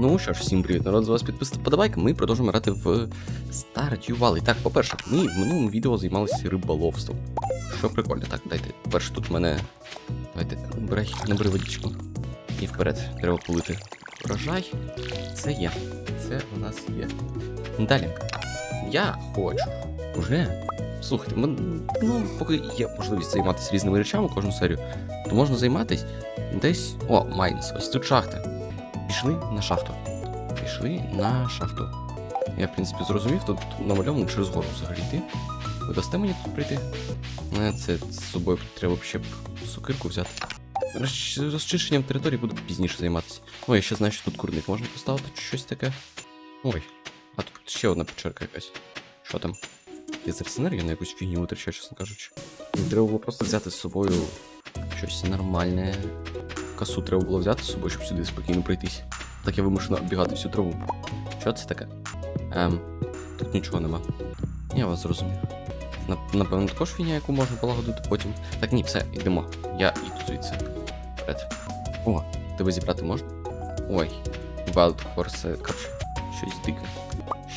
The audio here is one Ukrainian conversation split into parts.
Ну що ж, всім привіт, народ, з вас підписати подобайка. Ми продовжуємо грати в Stardew Valley. Так, по-перше, ми в минулому відео займалися риболовством. Що прикольно, так, дайте. Перше тут мене. Давайте, набирай, набери водичку. І вперед. Треба полити. Врожай. Це є. Це у нас є. Далі. Я хочу уже. Слухайте, мен- ну, поки є можливість займатися різними речами кожну серію, то можна займатися десь. О, Майнс, ось тут шахта. Пішли на шахту. Пішли на шахту. Я, в принципі, зрозумів, тут намальовано через гору взагалі йти. Ви дасте мені тут прийти? Не, це з собою треба ще б сокирку взяти. Розчищенням території буду пізніше займатися. Ой, я ще знаю, що тут курник можна поставити чи щось таке. Ой, а тут ще одна печерка якась. Що там? Я зараз енергію на якусь фігню витрачаю, чесно кажучи. Треба було просто взяти з собою щось нормальне. Косу треба було взяти з собою, щоб сюди спокійно пройтись. Так я вимушено оббігати всю траву. Що це таке? Ем, тут нічого нема. Я вас зрозумів. Напевно, також фігня, яку можна полагодити потім. Так ні, все, йдемо. Я йду звідси. Вперед. О, тебе зібрати можна? Ой, Wild Horse, коротше, щось дике.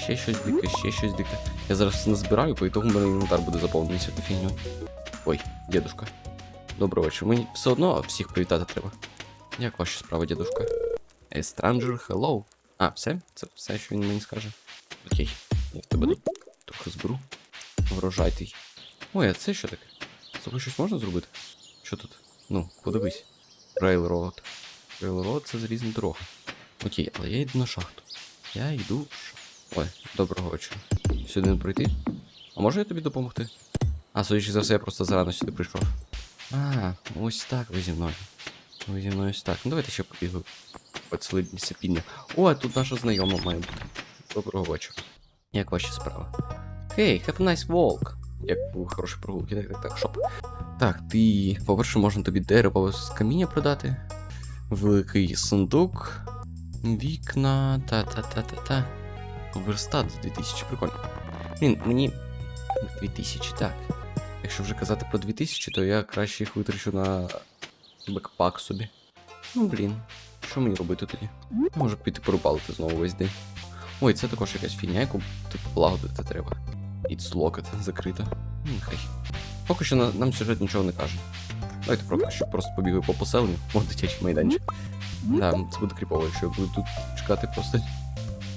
Ще щось дике, ще щось дике. Я зараз все назбираю, по ітогу в мене інвентар буде заповнений цією фігню. Ой, дедушка. Доброго вечора. Мені все одно всіх привітати треба. Як ваші справи, дедушка? A stranger, hello. А, все? Це все, що він мені скаже. Окей. Я в тебе тут трохи зберу. Врожай твій. Ой, а це що таке? З тобою щось можна зробити? Що тут? Ну, подивись. Railroad. Railroad це залізна дорога. Окей, але я йду на шахту. Я йду. в ша- Ой, доброго вечора. Сюди не пройти? А може я тобі допомогти? А, судячи за все, я просто зарано сюди прийшов. А, ось так ви зі мною. Ви зі мною ось так. Ну давайте ще побігаю. Поцілуємося підня. О, а тут наша знайома має бути. Доброго вечора. Як ваші справи? Хей, have a nice walk. Як у хороші прогулки, так, так, так, шоп. Так, ти. По-перше, можна тобі дерево з каміння продати. Великий сундук. Вікна. Та-та-та-та-та. Верстат з 2000, прикольно. Блін, мені. 2000, так. Якщо вже казати про 2000, то я краще їх витрачу на бекпак собі. Ну блін, що мені робити тоді? Можу піти порубалити знову весь день. Ой, це також якась фігня, яку типу полагодити треба. It's locked, закрита. Нехай. Поки що на- нам сюжет нічого не каже. Давайте поки просто побігаю по поселенню. О, дитячий майданчик. Да, це буде кріпово, якщо я буду тут чекати просто.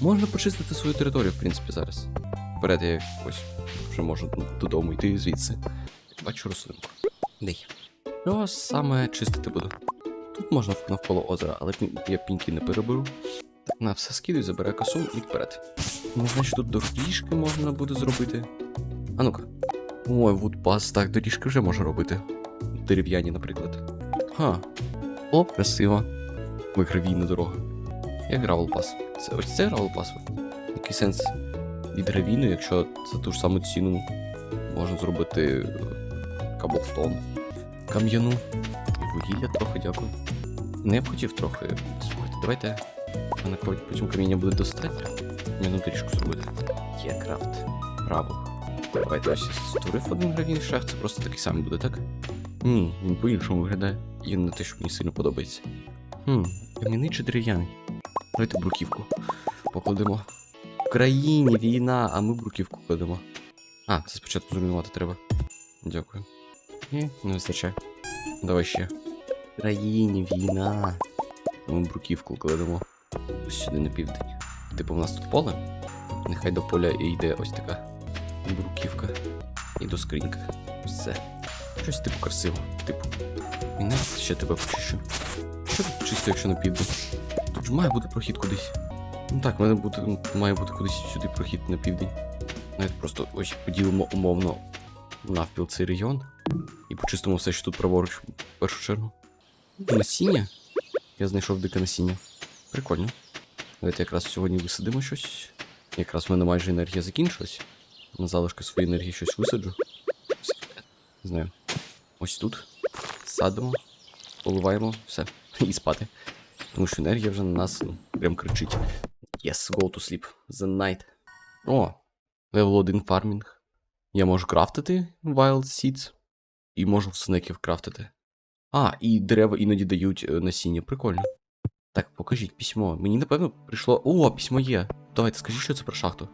Можна почистити свою територію, в принципі, зараз. Вперед я ось вже можу додому йти звідси. Бачу рослинку. Де я? Що саме чистити буду? Тут можна навколо озера, але я піньки не переберу. Так, на все скидаю, забираю косу і вперед. Ну, значить, тут доріжки можна буде зробити. А ну-ка. Ой, вудпас, так, доріжки вже можна робити. Дерев'яні, наприклад. Ха. О, красиво. Ой, гравійна дорога. Як гравелпас. Це ось це гравелпас. Який сенс від гравійну, якщо за ту ж саму ціну можна зробити е, каблстон. Кам'яну. І вугілля трохи, дякую. Не б хотів трохи. Слухайте, давайте. Мене коли потім каміння буде достатньо. Мені доріжку зробити. Є крафт. Браво. Давайте ось створив один гравійний шах, це просто такий самий буде, так? Ні, він по-іншому виглядає. І не те, що мені сильно подобається. Хм, кам'яний чи дерев'яний? Давайте бруківку. Покладемо. В країні війна, а ми бруківку кладемо. А, це спочатку зруйнувати треба. Дякую. Ні, не вистачає. Давай ще. Країні війна. Ми бруківку кладемо. Ось сюди на південь. Типу, в нас тут поле. Нехай до поля і йде ось така бруківка. І до скринька. Все. Щось типу красиво. Типу. І навіть ще тебе почищу. Що тут чисто, якщо на південь? Тут ж має бути прохід кудись. Ну так, в мене буде, має бути кудись сюди прохід на південь. Навіть просто ось поділимо умовно навпіл цей регіон. І почистимо все, що тут праворуч в першу чергу. Насіння? Я знайшов дике насіння. Прикольно. Давайте якраз сьогодні висадимо щось. Якраз в мене майже енергія закінчилась. На залишки своєї енергії щось висаджу. Знаю. Ось тут. Садимо, поливаємо, все. І спати. Тому що енергія вже на нас ну, прям кричить. Yes, go to sleep. The night. О, левел 1 фармінг. Я можу крафтити Wild Seeds. І можу снеків крафтити. А, і дерева іноді дають е, насіння. Прикольно. Так, покажіть письмо. Мені напевно прийшло. О, письмо є. Давайте, скажіть, що це про шахту.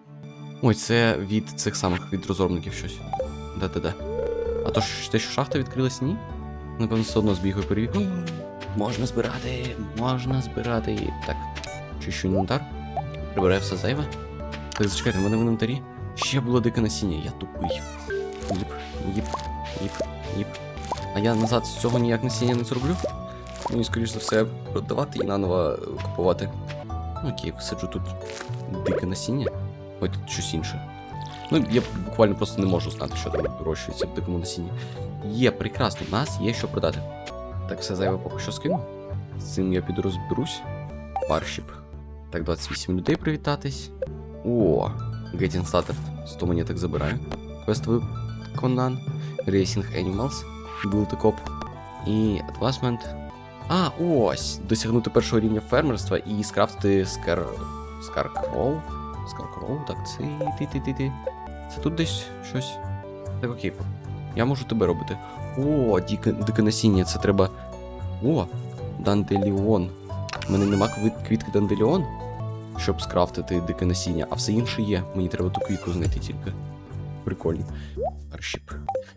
Ой, це від цих самих від розробників щось. Да-да-да. А то ж те, що шахта відкрилась, ні? Напевно, все одно збігаю перевірю. Можна збирати, можна збирати. Так, чищу інвентар. Прибираю все зайве. Так, зачекайте, мене в інвентарі ще було дике насіння, я тупий. Їп, їп, їп, їп. А я назад з цього ніяк насіння не зроблю. Ну і скоріш за все продавати і наново купувати. Ну окей, висаджу тут дике насіння. Ой, тут щось інше. Ну, я буквально просто не можу знати, що там вирощується в дикому насінні. Є, прекрасно, в нас є що продати. Так, все зайве поки що скину. З цим я піду розберусь. Паршіп. Так, 28 людей привітатись. О, Getting Started. 100 монеток забираю. Квест виконан. Racing Animals. Build a. І Advancement. А, ось! Досягнути першого рівня фермерства і скрафтити скар... Скаркроу. Скаркроу, так, це ти ти ти ти. Це тут десь щось. Так, окей. Я можу тебе робити. О, дике насіння, це треба. О, Данделіон. У мене нема квітки Данделіон, щоб скрафтити дике насіння, а все інше є. Мені треба ту квітку знайти тільки. Прикольно. Аршіп.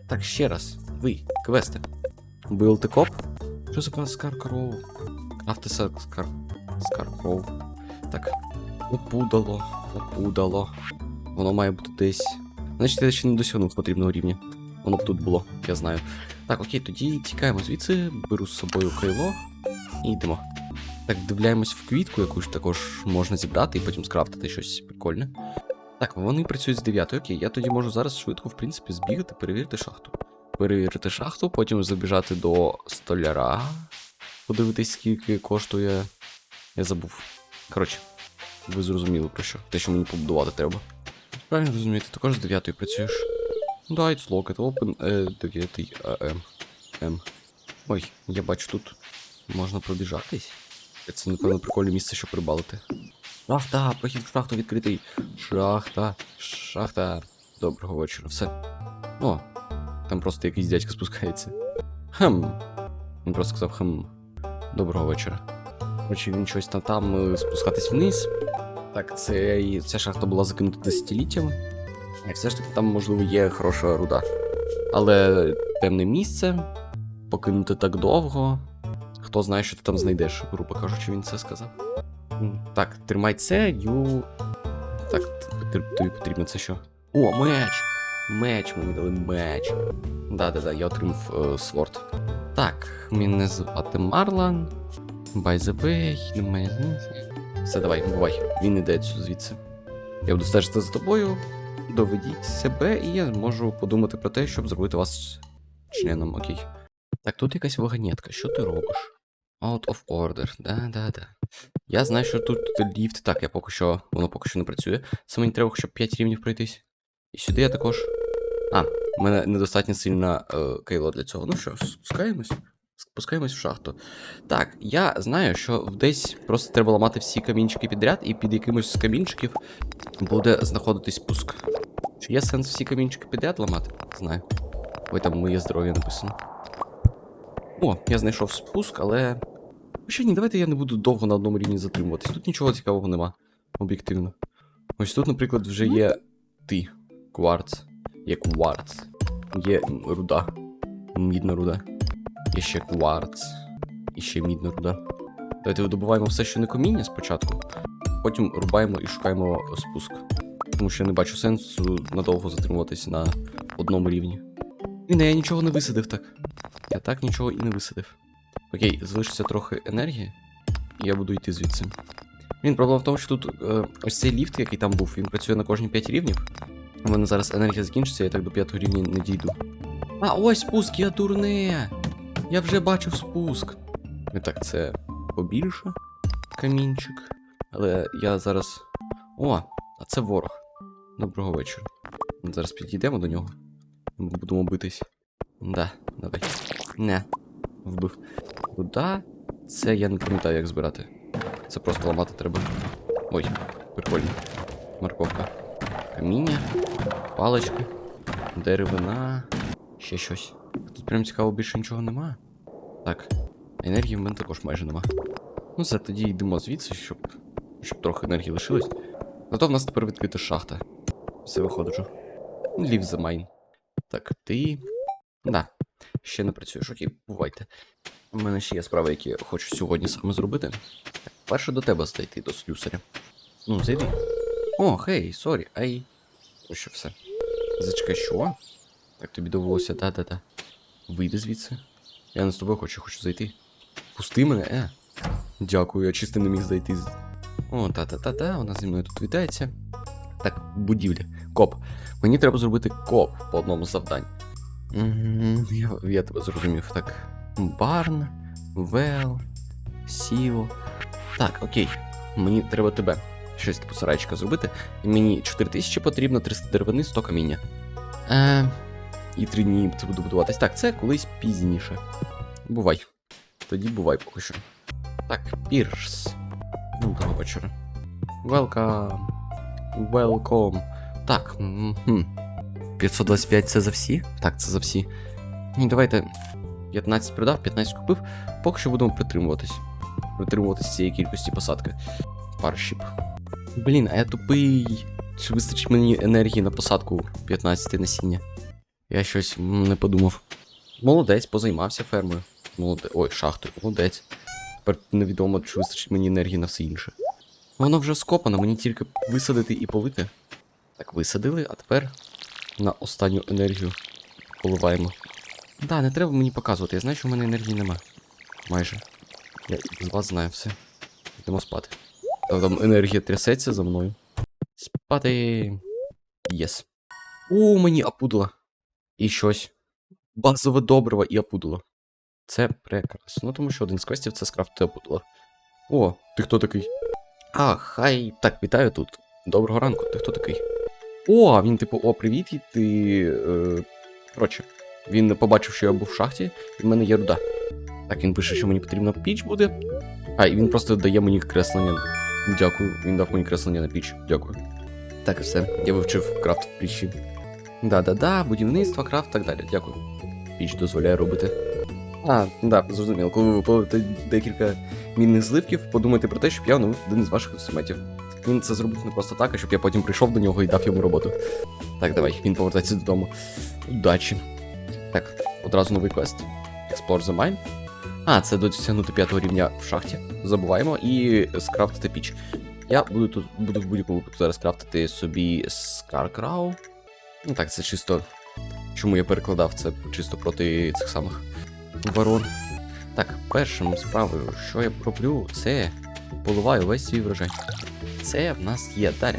Так, ще раз. Ви, квести. A коп. Що за Скаркроу? Крафти Скар... Скаркроу. Так. Опудало, опудало. Воно має бути десь. Значить, я ще не досягнув потрібного рівня. Воно б тут було, я знаю. Так, окей, тоді тікаємо звідси, беру з собою кайло і йдемо. Так, вдивляємось в квітку, яку ж також можна зібрати і потім скрафтити щось прикольне. Так, вони працюють з 9, окей, я тоді можу зараз швидко, в принципі, збігати, перевірити шахту. Перевірити шахту, потім забіжати до столяра. Подивитись, скільки коштує. Я забув. Коротше, ви зрозуміли про що. Те, що мені побудувати треба. Правильно розумієте, також з 9 працюєш. Да, it's locked, open е, 9 АМ. М. Ой, я бачу тут можна пробіжатись. Це, напевно, прикольне місце, щоб прибалити. Шахта, прохід в шахту відкритий. Шахта, шахта. Доброго вечора, все. О, там просто якийсь дядько спускається. Хм. Він просто сказав хм. Доброго вечора. Короче, він щось там там е, спускатись вниз. Так, це, ця шахта була закинута десятиліттями. І все ж таки там, можливо, є хороша руда. Але темне місце, покинути так довго. Хто знає, що ти там знайдеш, грубо кажучи, він це сказав. Так, тримай це, ю. Так, тобі потрібно це що? О, меч! Меч, мені дали меч. Да-да-да, я отримав е, сворд. Так, мене звати Марлан. By the way, немає різниці. Все, давай, бувай. Він іде звідси. Я буду стежити за тобою. Доведіть себе, і я зможу подумати про те, щоб зробити вас членом, окей. Так, тут якась вагонетка, що ти робиш? Out of order, да-да-да. Я знаю, що тут ліфт. Так, я поки що. Воно поки що не працює. Це мені треба, щоб 5 рівнів пройтись. І сюди я також. А, в мене недостатньо сильна е, кейло для цього. Ну що, спускаємось? Спускаємось в шахту. Так, я знаю, що десь просто треба ламати всі камінчики підряд, і під якимось з камінчиків буде знаходитись спуск. Чи є сенс всі камінчики підряд ламати? Знаю. Ой, там моє здоров'я написано. О, я знайшов спуск, але. Ще ні, давайте я не буду довго на одному рівні затримуватись. Тут нічого цікавого нема. Об'єктивно. Ось тут, наприклад, вже є ти. Кварц. Є кварц. Є руда. Мідна руда. Є ще кварц. І ще мідна руда. Давайте видобуваємо все, що не каміння спочатку. Потім рубаємо і шукаємо спуск. Тому що я не бачу сенсу надовго затримуватись на одному рівні. Ні, не, я нічого не висадив так. Я так нічого і не висадив. Окей, залишиться трохи енергії, і я буду йти звідси. Він проблема в тому, що тут е, ось цей ліфт, який там був, він працює на кожні 5 рівнів. У мене зараз енергія закінчиться, я так до 5 рівня не дійду. А, ось спуск, я дурне! Я вже бачив спуск. І так, це побільше камінчик. Але я зараз. О, а це ворог. Доброго вечора. Зараз підійдемо до нього. Будемо битись. Да, давай. Не. Вбив. Куда? Це я не пам'ятаю, як збирати. Це просто ламати треба. Ой, прикольно. Морковка. Каміння, палички, деревина, ще щось. Тут прям цікаво більше нічого нема. Так. Енергії в мене також майже нема. Ну все, тоді йдемо звідси, щоб, щоб трохи енергії лишилось. Зато в нас тепер відкрита шахта. Все виходжу. Leave the mine. Так, ти. Да. Ще не працюєш, окей, бувайте. У мене ще є справи, які хочу сьогодні саме зробити. Так, перше до тебе зайти до слюсаря. Ну, зайди. О, хей, сорі, ай. Ну що все. Зачекай, що? Так тобі довелося, да-да-да. Вийди звідси. Я не з тобою хочу, хочу зайти. Пусти мене, е. Дякую, я чисто не міг зайти. О, та-та-та-та, вона зі мною тут вітається. Так, будівлі. Коп. Мені треба зробити коп по одному з завдань. Мгм, Я, я тебе зрозумів. Так. Барн, Вел, Сіво. Так, окей. Мені треба тебе. Щось типу сарайчика зробити. Мені 4000 потрібно, 300 деревини, 100 каміння. Е, і 3 дні це буде будуватись. Так, це колись пізніше. Бувай. Тоді бувай поки що. Так, Пірс. Доброго вечора. Welcome. Welcome. Так. 525 це за всі? Так, це за всі. Ні, давайте 15 продав, 15 купив. Поки що будемо притримуватись. Притримуватись цієї кількості посадки. Паршіп. Блін, а я тупий. Чи вистачить мені енергії на посадку 15 насіння? Я щось не подумав. Молодець, позаймався фермою. Молодець. Ой, шахтою, молодець. Тепер невідомо, чи вистачить мені енергії на все інше. Воно вже скопано, мені тільки висадити і полити. Так, висадили, а тепер на останню енергію поливаємо. Да, не треба мені показувати, я знаю, що в мене енергії нема. Майже. Я з вас знаю все. Йдемо спати. Там, там енергія трясеться за мною. Спати. Єс. О, мені апудало. І щось. Базове добриво і апудало. Це прекрасно, Ну, тому що один з квестів це скрафти апудало. О, ти хто такий? А, хай. Так, вітаю тут. Доброго ранку, ти хто такий? О, він типу, о, привіт, і ти. Е... Коротше, він побачив, що я був в шахті, і в мене є руда. Так, він пише, що мені потрібна піч буде. А, і він просто дає мені креслення. Дякую, він дав мені креслення на піч. Дякую. Так і все. Я вивчив крафт пічі. Да-да-да, будівництво, крафт, так далі. Дякую. Піч дозволяє робити. А, да, зрозуміло. Коли ви виплавите декілька мінних зливків, подумайте про те, щоб я оновив один з ваших інструментів. Він це зробив не просто так, а щоб я потім прийшов до нього і дав йому роботу. Так, давай, він повертається додому. Удачі. Так, одразу новий квест. Explore the mine. А, це досягнути п'ятого рівня в шахті. Забуваємо. І скрафтити піч. Я буду тут буду в будь-якому випадку зараз крафтити собі Скаркрау. Ну так, це чисто. Чому я перекладав це чисто проти цих самих ворон. Так, першим справою, що я роблю, це поливаю весь свій врожай. Це в нас є далі.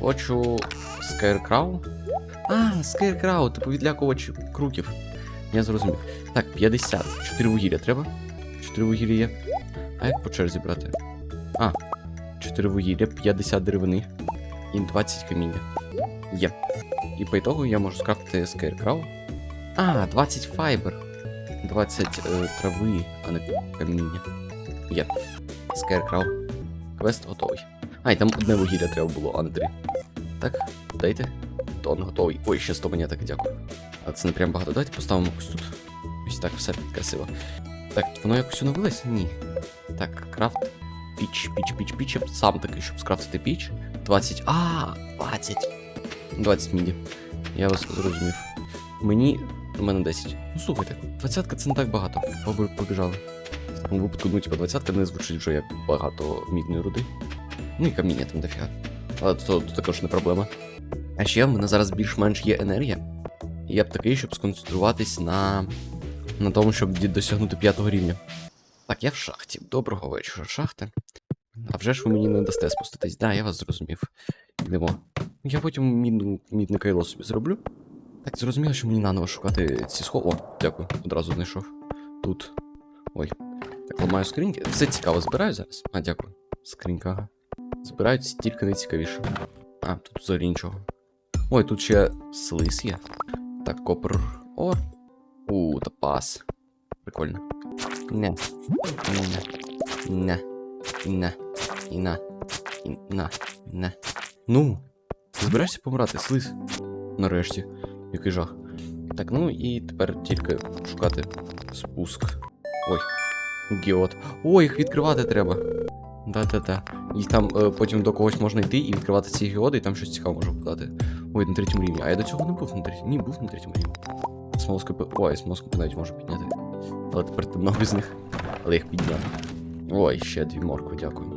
Хочу скайркрау. А, скайркрау, типу відлякувач круків. Я зрозумів. Так, 50. 4 вугілля треба. 4 вугілля є. А як по черзі брати? А, 4 вугілля, 50 деревини і 20 каміння. Є. І по ітогу я можу скрафтити скайркрау. А, 20 файбер. 20 е, трави, а не каміння. Є. Скайркрау. Квест готовий. А, і там одне вугілля треба було, а не три. Так, дайте. Тон готовий. Ой, ще 100 монеток, дякую. А це не прям багато. Давайте поставимо ось тут. Ось так, все красиво. Так, воно якось оновилось? Ні. Так, крафт. Піч, піч, піч, піч. Я сам такий, щоб скрафтити піч. 20. А, 20. 20 міді. Я вас зрозумів. Мені. У мене 10. Ну слухайте, 20 це не так багато. Побі- Побіжали. В такому випадку, ну, типа, 20 не звучить вже як багато мідної руди. Ну і каміння там дофіга. Але то, то також не проблема. А ще в мене зараз більш-менш є енергія. І я б такий, щоб сконцентруватись на. на тому, щоб досягнути п'ятого рівня. Так, я в шахті. Доброго вечора, шахта. А вже ж ви мені не дасте спуститись. Да, я вас зрозумів. Йдемо. Я потім мідну, мідне кайло собі зроблю. Так, зрозуміло, що мені наново шукати ці схову. О, дякую, одразу знайшов. Тут. Ой. Так, ламаю скриньки. Все цікаво збираю зараз. А, дякую. Скринька, ага. Збирають тільки найцікавіше. А, тут взагалі нічого. Ой, тут ще слиз є. Так, копр. О. У, та пас. Прикольно. Не. Не. Не. Не. І на. І на. Не. Ну. Ти збираєшся помирати, слиз? Нарешті. Який жах. Так, ну і тепер тільки шукати спуск. Ой. Геот. О, їх відкривати треба. Да-да-да. І там е, потім до когось можна йти і відкривати ці геоди, і там щось цікаве може випадати. Ой, на третьому рівні. А я до цього не був на третьому. Ні, був на третьому рівні. Смолоскопи. Ой, смолоскопи навіть можу підняти. Але тепер темно без них. Але їх підняв. Ой, ще дві моркви, дякую.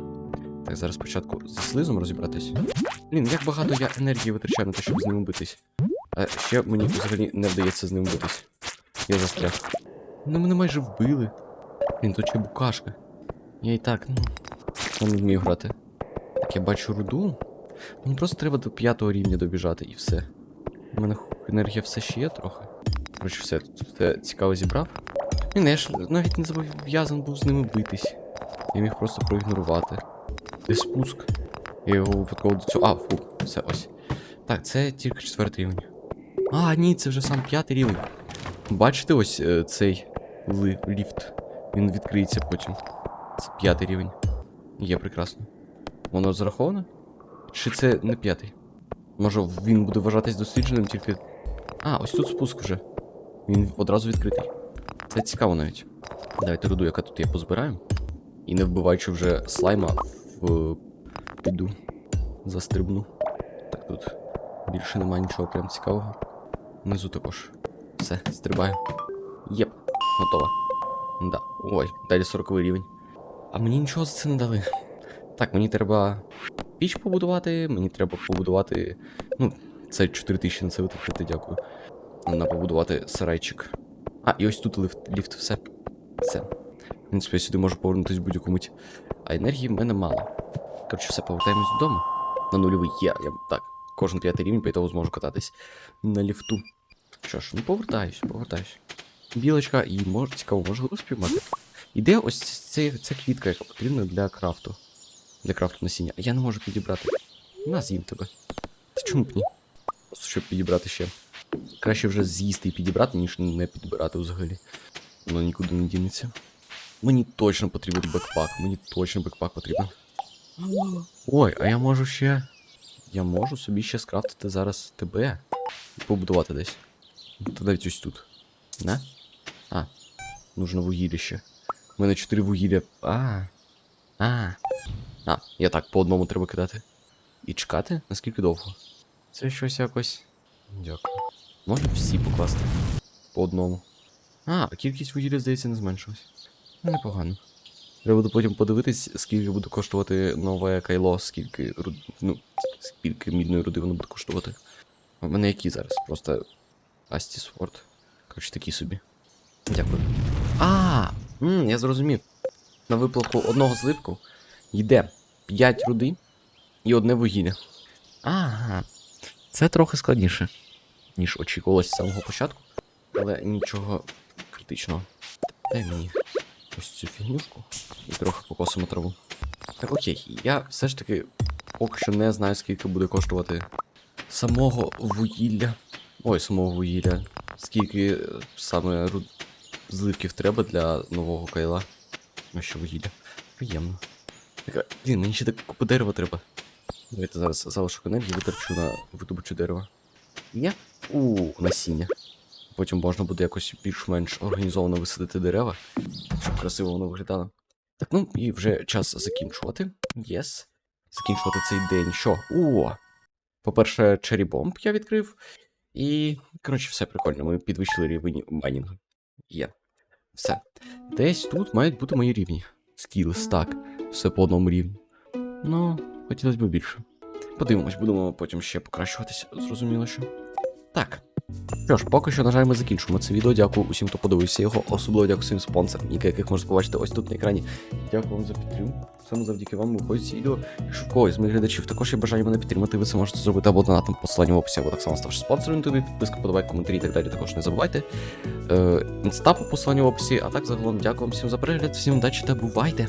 Так, зараз спочатку зі слизом розібратись. Блін, як багато я енергії витрачаю на те, щоб з ним битись. А ще мені взагалі не вдається з ним битись. Я застряг. Ну мене майже вбили. Блін, тут ще букашка. Я і так, ну. Я не вмію грати. Так, я бачу руду. Мені просто треба до п'ятого рівня добіжати і все. У мене енергія все ще є трохи. Коротше, все, тут все цікаво зібрав. Блін, я ж навіть не зобов'язаний був з ними битись. Я міг просто проігнорувати. Де спуск? Я його випадково до цього. А, фу, все ось. Так, це тільки четвертий рівень. А, ні, це вже сам п'ятий рівень. Бачите ось е, цей ли, ліфт. Він відкриється потім. Це п'ятий рівень. Є прекрасно. Воно зараховане? Чи це не п'ятий? Може він буде вважатись дослідженим тільки. А, ось тут спуск вже. Він одразу відкритий. Це цікаво навіть. Давайте руду, яка тут є, позбираємо. І не вбиваючи вже слайма в піду. Застрибну. Так тут більше немає нічого прям цікавого. Внизу також. Все, стрибаю. Єп, готово. Да. Ой, далі 40 рівень. А мені нічого за це не дали. Так, мені треба піч побудувати, мені треба побудувати. Ну, це 4000 на це витратити, дякую. На побудувати сарайчик. А, і ось тут ліфт, ліфт все. Все. В принципі, я сюди можу повернутися будь-яку мить. А енергії в мене мало. Коротше, все, повертаємось додому. На нульовий є. Я, так, кожен п'ятий рівень, по зможу кататись на ліфту. Що ж, ну повертаюсь, повертаюсь. Білочка, і може цікаво, можливо спіймати. Іде ось ця, ця квітка, яка потрібна для крафту. Для крафту насіння. Я не можу підібрати. На, з'їм тебе. Та чому б ні? Щоб підібрати ще. Краще вже з'їсти і підібрати, ніж не підбирати взагалі. Воно нікуди не дінеться. Мені точно потрібен бекпак. Мені точно бекпак потрібен. Ой, а я можу ще. Я можу собі ще скрафтити зараз тебе і побудувати десь. Та навіть ось тут. Не? А, нужно вугілля ще. У мене 4 вугілля. А. А. А, я так, по одному треба кидати. І чекати? Наскільки довго? Це щось якось. Дякую. Можна всі покласти. По одному. А, кількість вугілля, здається, не зменшилась. Ну, непогано. Треба буде потім подивитись, скільки буде коштувати нове кайло, скільки ну, скільки мідної руди воно буде коштувати. У мене які зараз? Просто Асті Сворд. Коротше, такі собі. Дякую. А, м, я зрозумів. На виплату одного зливку йде 5 руди і одне вугілля. Ага. Це трохи складніше, ніж очікувалось з самого початку. Але нічого критичного. Дай мені ось цю фігнюшку і трохи покосимо траву. Так окей, я все ж таки поки що не знаю, скільки буде коштувати самого вугілля. Ой, самого вугілля. Скільки е, саме руд... зливків треба для нового кайла. Ну що вугілля. Приємно. Так, а, блін, мені ще так купу дерева треба. Давайте зараз залишок енергії витрачу на видобучу дерева. Є? У, насіння. Потім можна буде якось більш-менш організовано висадити дерева, щоб красиво воно виглядало. Так, ну і вже час закінчувати. Єс. Закінчувати цей день. Що? О! По-перше, Bomb я відкрив. І. Коротше, все прикольно. Ми підвищили рівень майнінгу. Є. Все. Десь тут мають бути мої рівні. Скілс, так. Все по одному рівні. Ну, хотілося б більше. Подивимось, будемо потім ще покращуватися, зрозуміло, що. Так. Що ж, поки що, на жаль, ми закінчуємо це відео. Дякую усім, хто подивився його. Особливо дякую всім спонсорам, яких можете побачити ось тут на екрані. Дякую вам за підтримку. Саме завдяки вам виходить ці відео. Якщо в когось з моїх глядачів також є бажання мене підтримати, ви це можете зробити або донатом посиланням в описі, або так само ставши спонсором ютубі, підписка, подавай, коментарі і так далі. Також не забувайте. Е, інста по посиланню в описі, а так загалом дякую вам всім за перегляд, всім удачі та бувайте!